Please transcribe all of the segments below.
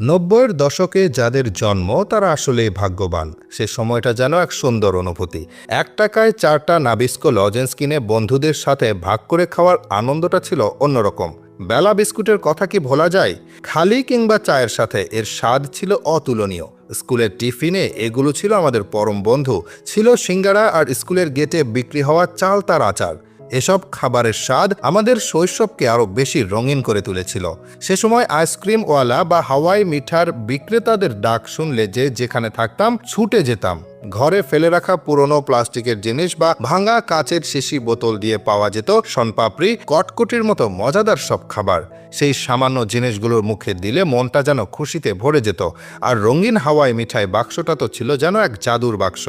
নব্বইয়ের দশকে যাদের জন্ম, তারা আসলে ভাগ্যবান। সে সময়টা যেন এক সুন্দর অনুভূতি। এক টাকায় চারটা নাবিস্কো লজেন্স কিনে বন্ধুদের সাথে ভাগ করে খাওয়ার আনন্দটা ছিল অন্যরকম। বেলা বিস্কুটের কথা কি ভোলা যায়? খালি কিংবা চায়ের সাথে? এর স্বাদ ছিল অতুলনীয়। স্কুলের টিফিনে এগুলো ছিল আমাদের পরম বন্ধু। ছিল সিঙ্গারা আর স্কুলের গেটে বিক্রি হওয়া চাল তার আচার। এসব খাবারের স্বাদ আমাদের শৈশবকে আরও বেশি রঙিন করে তুলেছিল। সে সময় আইসক্রিমওয়ালা বা হাওয়াই মিঠার বিক্রেতাদের ডাক শুনলে যে যেখানে থাকতাম, ছুটে যেতাম। ঘরে ফেলে রাখা পুরনো প্লাস্টিকের জিনিস বা ভাঙা কাচের শিশি বোতল দিয়ে পাওয়া যেত শনপাপড়ি, কটকটির মতো মজাদার সব খাবার। সেই সামান্য জিনিসগুলোর মুখে দিলে মনটা যেন খুশিতে ভরে যেত। আর রঙিন হাওয়াই মিঠাই বাক্সটা তো ছিল যেন এক জাদুর বাক্স।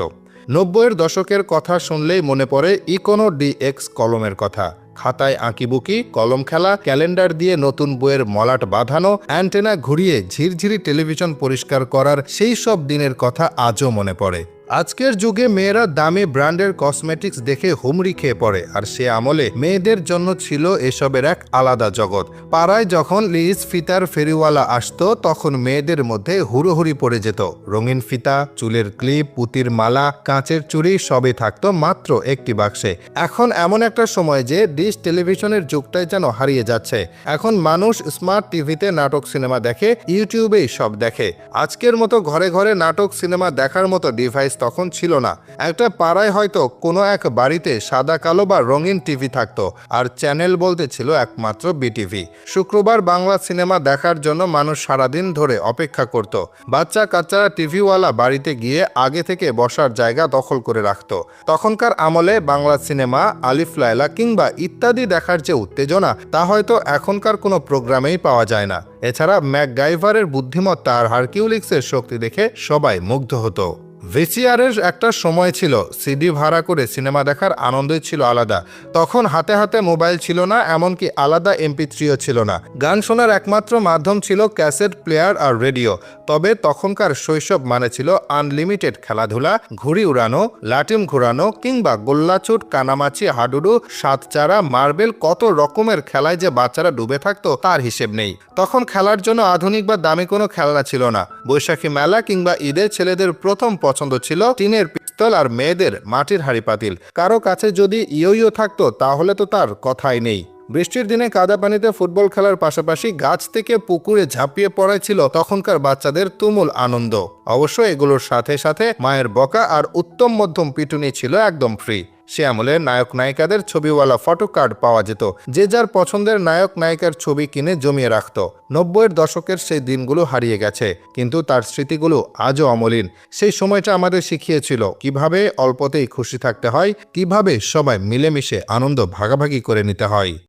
নব্বইয়ের দশকের কথা শুনলেই মনে পড়ে ইকোনো ডিএক্স কলমের কথা। খাতায় আঁকিবুকি, কলম খেলা, ক্যালেন্ডার দিয়ে নতুন বইয়ের মলাট বাঁধানো, অ্যান্টেনা ঘুরিয়ে ঝিরঝিরি টেলিভিশন পরিষ্কার করার সেই সব দিনের কথা আজও মনে পড়ে। আজকের যুগে মেয়েরা দামি ব্র্যান্ডের কসমেটিক্স দেখে হুমড়ি খেয়ে পড়ে, আর সে আমলে মেয়েদের জন্য ছিল এসবের এক আলাদা জগৎ। পাড়ায় যখন লিজ ফিতার ফেরিওয়ালা আসতো, তখন মেয়েদের মধ্যে হুড়োহুড়ি পড়ে যেত। রঙিন ফিতা, চুলের ক্লিপ, পুতির মালা, কাঁচের চুড়ি সবই থাকতো মাত্র একটি বাক্সে। এখন এমন একটা সময় যে ডিশ টেলিভিশনের যুগটাই যেন হারিয়ে যাচ্ছে। এখন মানুষ স্মার্ট টিভিতে নাটক সিনেমা দেখে, ইউটিউবেই সব দেখে। আজকের মতো ঘরে ঘরে নাটক সিনেমা দেখার মতো ডিভাইস তখন ছিল না। একটা পাড়ায় হয়তো কোনো এক বাড়িতে সাদা, কালো বা রঙিন টিভি থাকতো আর চ্যানেল বলতে ছিল একমাত্র বিটিভি শুক্রবার বাংলা সিনেমা দেখার জন্য মানুষ সারাদিন ধরে অপেক্ষা করত। বাচ্চা কাচ্চারা টিভিওয়ালা বাড়িতে গিয়ে আগে থেকে বসার জায়গা দখল করে রাখত। তখনকার আমলে বাংলা সিনেমা, আলিফ, লায়লা কিংবা ইত্যাদি দেখার যে উত্তেজনা, তা হয়তো এখনকার কোনো প্রোগ্রামেই পাওয়া যায় না। এছাড়া ম্যাকগাইভারের বুদ্ধিমত্তা আর হারকিউলিক্সের শক্তি দেখে সবাই মুগ্ধ হতো। ভিসিআরের একটা সময় ছিল, সিডি ভাড়া করে সিনেমা দেখার আনন্দই ছিল আলাদা। তখন হাতে হাতে মোবাইল ছিল না, এমনকি আলাদা এমপি থ্রিও ছিল না। গান শোনার একমাত্র মাধ্যম ছিল ক্যাসেট, প্লেয়ার আর রেডিও। তবে তখনকার শৈশব মানে ছিল আনলিমিটেড খেলাধুলা, ঘুড়ি উড়ানো, লাটিম ঘোরানো, কিংবা গোল্লাচুট কানামাছি, হাডুডু, সাতচারা, মার্বেল, কত রকমের খেলায় যে বাচ্চারা ডুবে থাকতো, তার হিসেব নেই। তখন খেলার জন্য আধুনিক বা দামি কোনো খেলনা ছিল না। বৈশাখী মেলা কিংবা ঈদে ছেলেদের প্রথম পছন্দ ছিল টিনের পিস্তল আর মেয়েদের মাটির হাড়ি পাতিল। কারও কাছে যদি ইয়ো ইয়ো থাকতো, তাহলে তো তার কথাই নেই। বৃষ্টির দিনে কাদা পানিতে ফুটবল খেলার পাশাপাশি গাছ থেকে পুকুরে ঝাঁপিয়ে পড়াই ছিল তখনকার বাচ্চাদের তুমুল আনন্দ। অবশ্য এগুলোর সাথে সাথে মায়ের বকা আর উত্তম মধ্যম পিটুনি ছিল একদম ফ্রি সে আমলে নায়ক নায়িকাদের ছবিওয়ালা ফটো কার্ড পাওয়া যেত, যে যার পছন্দের নায়ক নায়িকার ছবি কিনে জমিয়ে রাখত। নব্বইয়ের দশকের সেই দিনগুলো হারিয়ে গেছে, কিন্তু তার স্মৃতিগুলো আজও অমলিন। সেই সময়টা আমাদের শিখিয়েছিল কীভাবে অল্পতেই খুশি থাকতে হয়, কীভাবে সবাই মিলেমিশে আনন্দ ভাগাভাগি করে নিতে হয়।